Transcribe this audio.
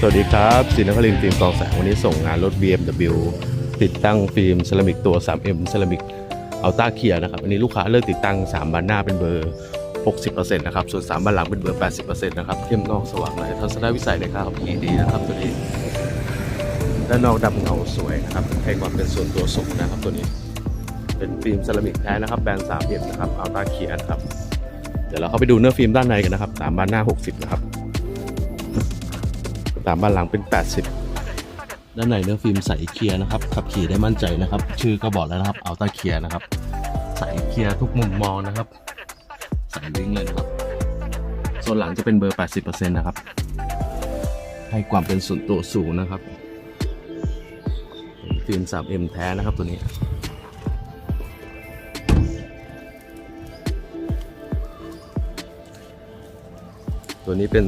สวัสดีครับสินครินทร์ฟิล์มกองแสงวันนี้ส่งงานรถ BMW ติดตั้งฟิล์มเซรามิกตัว 3M เซรามิกอัลต้าเคียนะครับอันนี้ลูกค้าเลือกติดตั้ง 3 บานหน้าเป็นเบอร์ 60%นะครับ ส่วน 3 บานหลังเป็นเบอร์ 80%นะครับเข้มนอกสว่างในทัศนวิสัยในค่าขับขี่ดีนะครับตัวนี้ด้านนอกดำเงาสวยนะครับให้ความเป็นส่วนตัวสูงนะครับตัวนี้ เป็นฟิล์มเซรามิกแท้นะครับแบรนด์ 3M นะครับอัลต้าเคียนะครับเดี๋ยวเราเข้าไปดูเนื้อฟิล์มด้านในกันนะครับ 3 บานหน้า 60 นะครับ ตามบ้านหลังเป็น 80 ด้านในเนื้อฟิล์มใสเคลียร์นะครับขับขี่ได้มั่นใจนะครับ ชื่อก็บอกแล้วนะครับอัลต้าเคลียร์นะครับ ใสเคลียร์ทุกมุมมองนะครับใสลิงเลยนะครับส่วนหลังจะเป็นเบอร์ 80%นะครับให้ความเป็นส่วนตัวสูงนะครับฟิล์ม 3M แท้นะครับตัวนี้ตัวนี้เป็น